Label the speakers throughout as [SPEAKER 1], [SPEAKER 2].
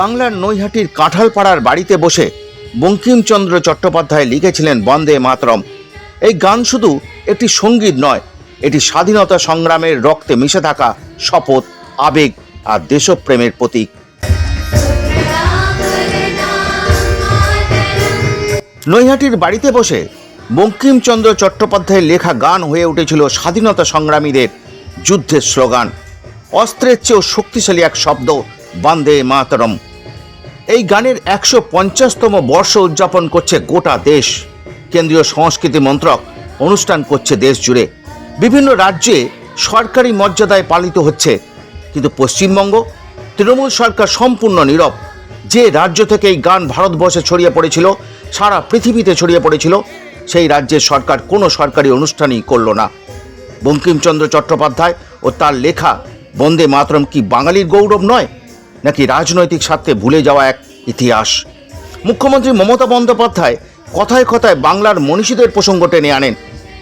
[SPEAKER 1] বাংলার নৈহাটির কাঁঠালপাড়ার বাড়িতে বসে বঙ্কিমচন্দ্র চট্টোপাধ্যায় লিখেছিলেন বন্দে মাতরম। এই গান শুধু একটি সংগীত নয়, এটি স্বাধীনতা সংগ্রামের রক্তে মিশে থাকা শপথ, আবেগ আর দেশপ্রেমের প্রতীক। নৈহাটির বাড়িতে বসে বঙ্কিমচন্দ্র চট্টোপাধ্যায়ের লেখা গান হয়ে উঠেছিল স্বাধীনতা সংগ্রামীদের যুদ্ধের স্লোগান। অস্ত্রের চেয়েও শক্তিশালী এক শব্দ, বন্দে মাতরম। এই গানের একশো পঞ্চাশতম বর্ষ উদযাপন করছে গোটা দেশ। কেন্দ্রীয় সংস্কৃতি মন্ত্রক অনুষ্ঠান করছে দেশ জুড়ে। বিভিন্ন রাজ্যে সরকারি মর্যাদায় পালিত হচ্ছে। কিন্তু পশ্চিমবঙ্গ, তৃণমূল সরকার সম্পূর্ণ নীরব। যে রাজ্য থেকে এই গান ভারতবর্ষে ছড়িয়ে পড়েছিল, সারা পৃথিবীতে ছড়িয়ে পড়েছিল, সেই রাজ্যের সরকার কোনো সরকারি অনুষ্ঠানই করল না। বঙ্কিমচন্দ্র চট্টোপাধ্যায় ও তার লেখা বন্দে মাতরম কি বাঙালির গৌরব নয়, নাকি রাজনৈতিক স্বার্থে ভুলে যাওয়া এক ইতিহাস। মুখ্যমন্ত্রী মমতা বন্দ্যোপাধ্যায় কথায় কথায় বাংলার মনীষীদের প্রসঙ্গ টেনে আনেন।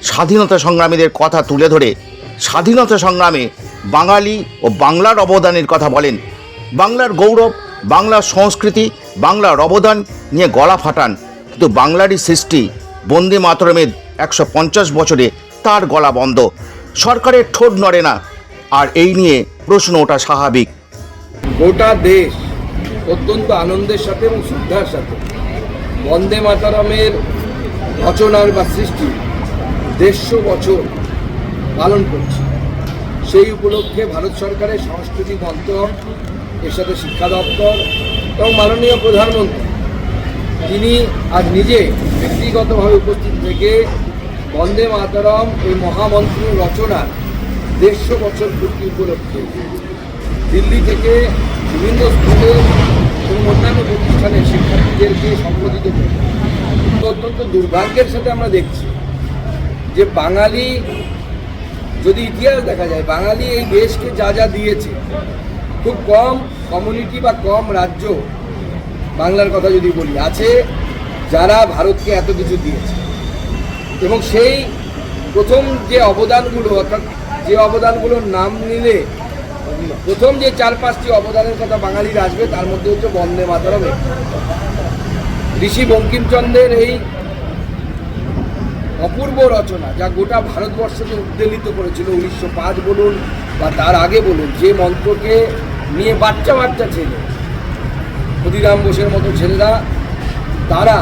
[SPEAKER 1] স্বাধীনতা সংগ্রামীদের কথা তুলে ধরে স্বাধীনতা সংগ্রামে বাঙালি ও বাংলার অবদানের কথা বলেন। বাংলার গৌরব, বাংলার সংস্কৃতি, বাংলার অবদান নিয়ে গলা ফাটান। কিন্তু বাংলারই সৃষ্টি বন্দে মাতরমের একশো পঞ্চাশ বছরে তার গলা বন্ধ। সরকারের ঠোঁট নড়ে না। আর এই নিয়ে প্রশ্ন ওটা স্বাভাবিক।
[SPEAKER 2] গোটা দেশ অত্যন্ত আনন্দের সাথে এবং শ্রদ্ধার সাথে। বন্দে মাতারামের রচনার বা সৃষ্টি দেড়শো বছর পালন করছে। সেই উপলক্ষে ভারত সরকারের সংস্কৃতি মন্ত্রক এর সাথে শিক্ষা দপ্তর এবং মাননীয় প্রধানমন্ত্রী, তিনি আজ নিজে ব্যক্তিগতভাবে উপস্থিত থেকে বন্দে মাতারম এই মহামন্ত্রের রচনার দেড়শো বছর পূর্তি উপলক্ষে দিল্লি থেকে বিভিন্ন স্কুলে এবং অন্যান্য প্রতিষ্ঠানে শিক্ষার্থীদেরকে সম্বোধিত করে অত্যন্ত দুর্ভাগ্যের সাথে আমরা দেখছি যে বাঙালি, যদি ইতিহাস দেখা যায়, বাঙালি এই দেশকে যা যা দিয়েছে, খুব কম কমিউনিটি বা কম রাজ্য বাংলার কথা যদি বলি, আছে যারা ভারতকে এত কিছু দিয়েছে। এবং সেই প্রথম যে অবদানগুলো, অর্থাৎ যে অবদানগুলোর নাম নিলে প্রথম যে চার পাঁচটি অবদানের কথা বাঙালির আসবে, তার মধ্যে হচ্ছে বন্দে মাতরম ঋষি বঙ্কিমচন্দ্রের এই অপূর্ব রচনা, যা গোটা ভারতবর্ষকে উদ্বেলিত করেছিল, উনিশশো পাঁচ বলুন বা তার আগে বলুন, যে মন্ত্রকে নিয়ে বাচ্চা বাচ্চা ছেলে, ক্ষুদিরাম বোসের মতো ছেলেরা, তারা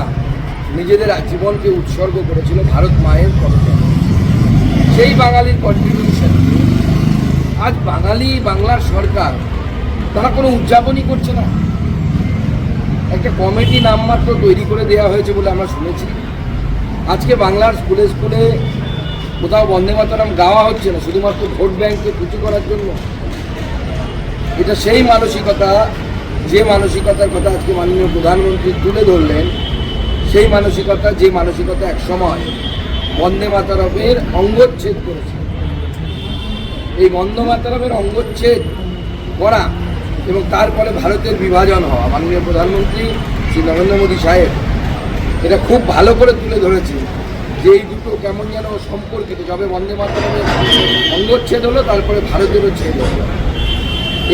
[SPEAKER 2] নিজেদের জীবনকে উৎসর্গ করেছিল ভারত মায়ের কর্মে সেই বাঙালির কন্ট্রিবিউশন আজ বাঙালি, বাংলার সরকার, তারা কোনো উদযাপনই করছে না। একটা কমিটি নামমাত্র তৈরি করে দেওয়া হয়েছে বলে আমরা শুনেছি। আজকে বাংলার স্কুলে স্কুলে কোথাও বন্দে মাতারাম গাওয়া হচ্ছে না, শুধুমাত্র ভোট ব্যাংকে পুঁজি করার জন্য। এটা সেই মানসিকতা, যে মানসিকতার কথা আজকে মাননীয় প্রধানমন্ত্রী তুলে ধরলেন, সেই মানসিকতা, যে মানসিকতা এক সময় বন্দে মাতারমের অঙ্গচ্ছেদ করেছে। এই বন্দে মাতারমের অঙ্গচ্ছেদ করা এবং তারপরে ভারতের বিভাজন হওয়া। মাননীয় প্রধানমন্ত্রী শ্রী নরেন্দ্র মোদী সাহেব এটা খুব ভালো করে তুলে ধরেছে যে এই দুটো কেমন যেন সম্পর্কিত, যবে বন্দে মাতারমের অঙ্গচ্ছেদ হলো তারপরে ভারতেরও ছেদ হলো।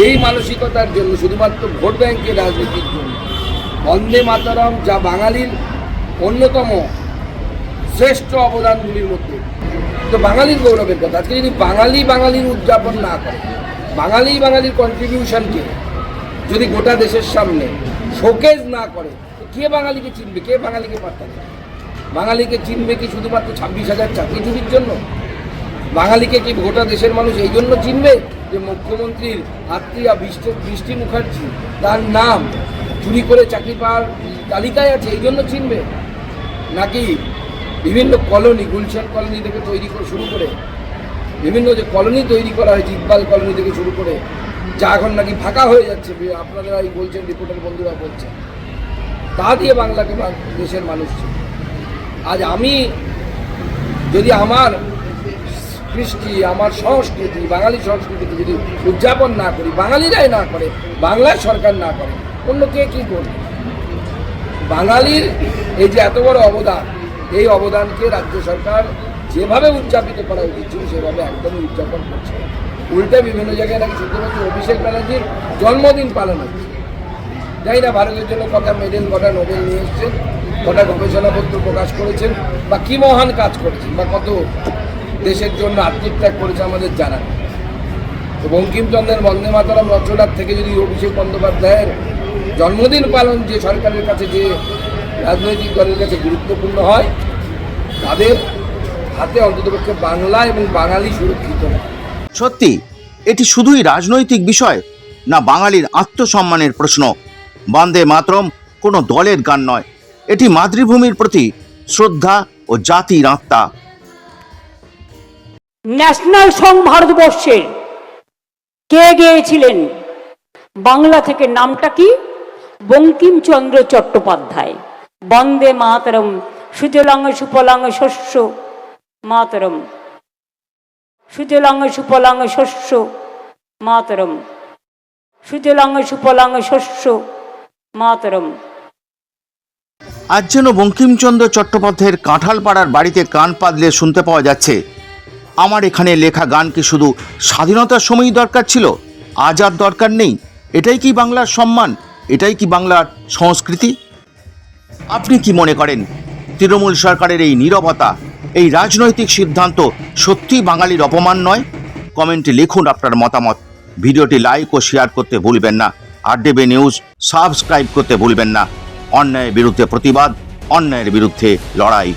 [SPEAKER 2] এই মানসিকতার জন্য শুধুমাত্র ভোট ব্যাংকের রাজনীতির জন্য। বন্দে মাতারম যা বাঙালির অন্যতম শ্রেষ্ঠ অবদানগুলির মধ্যে। তো বাঙালির গৌরবের কথা। আজকে যদি বাঙালি বাঙালির উদযাপন না করে, বাঙালি বাঙালির কন্ট্রিবিউশনকে যদি গোটা দেশের সামনে শোকেজ না করে কে বাঙালিকে চিনবে? কে বাঙালিকে পাত্তা দেবে? বাঙালিকে চিনবে কি শুধুমাত্র ছাব্বিশ হাজার চাকরিজীবীর জন্য? বাঙালিকে কি গোটা দেশের মানুষ এই জন্য চিনবে যে মুখ্যমন্ত্রীর আত্মীয়া বৃষ্টি বৃষ্টি মুখার্জি, তার নাম চুরি করে চাকরি পাওয়ার তালিকায় আছে, এই জন্য চিনবে? নাকি বিভিন্ন কলোনি, গুলশান কলোনি থেকে তৈরি করে শুরু করে, বিভিন্ন যে কলোনি তৈরি করা হয়েছে, ইকবাল কলোনি থেকে শুরু করে, যা এখন নাকি ফাঁকা হয়ে যাচ্ছে আপনারা এই বলছেন রিপোর্টার বন্ধুরা বলছেন তা দিয়ে বাংলাকে দেশের মানুষ। আজ আমি যদি আমার কৃষ্টি আমার সংস্কৃতি, বাঙালি সংস্কৃতিকে যদি উদযাপন না করি, বাঙালিরাই না করে, বাংলার সরকার না করে, অন্য কে কী করবে বাঙালির এই যে এত বড় অবদান এই অবদানকে রাজ্য সরকার যেভাবে উদযাপিত করা উচিত ছিল, সেভাবে একদমই উদযাপন করছে। উল্টে বিভিন্ন জায়গায় নাকি শুধুমাত্র অভিষেক ব্যানার্জির জন্মদিন পালন হচ্ছে জানি না ভারতের জন্য কটা মেডেল কটা নোবেল নিয়ে এসছেন, কটা গবেষণাপত্র প্রকাশ করেছেন, বা কী মহান কাজ করেছেন, বা কত দেশের জন্য আত্মত্যাগ করেছে আমাদের জানা তো বঙ্কিমচন্দ্রের বন্দে মাতারাম রচনার থেকে যদি অভিষেক বন্দ্যোপাধ্যায়ের জন্মদিন পালন যে সরকারের কাছে যে রাজনৈতিক দলের কাছে গুরুত্বপূর্ণ হয় তাদের হাতে অন্ততপক্ষে বাংলা এবং বাঙালি সুরক্ষিত নয়।
[SPEAKER 1] সত্যি এটি শুধুই রাজনৈতিক বিষয় না বাঙালির আত্মসম্মানের প্রশ্ন? বন্দে মাতরম কোনো দলের গান নয়। এটি মাতৃভূমির প্রতি শ্রদ্ধা ও জাতির আত্মা।
[SPEAKER 3] ন্যাশনাল সং ভারতবর্ষের কে গেয়েছিলেন? বাংলা থেকে নামটা কি? বঙ্কিমচন্দ্র চট্টোপাধ্যায়। বন্দে মাতরম সুজলাং সুফলাং শস্য, মাতরম। সুজলাং সুফলাং শস্য, মাতরম। সুজলাং সুফলাং শস্য, মাতরম।
[SPEAKER 1] আজ যেন বঙ্কিমচন্দ্র চট্টোপাধ্যায়ের কাঁঠালপাড়ার বাড়িতে কান পাতলে শুনতে পাওয়া যাচ্ছে, আমার এখানে লেখা গান কি শুধু স্বাধীনতার সময়ই দরকার ছিল? আজ আর দরকার নেই। এটাই কি বাংলার সম্মান? এটাই কি বাংলার সংস্কৃতি? আপনি কি মনে করেন তৃণমূল সরকারের এই নিরবতা, এই রাজনৈতিক সিদ্ধান্ত সত্যি বাঙালির অপমান নয়? কমেন্টে লিখুন আপনার মতামত। ভিডিওটি লাইক ও শেয়ার করতে ভুলবেন না। আর ডেবে নিউজ সাবস্ক্রাইব করতে ভুলবেন না। অন্যায়ের বিরুদ্ধে প্রতিবাদ, অন্যায়ের বিরুদ্ধে লড়াই।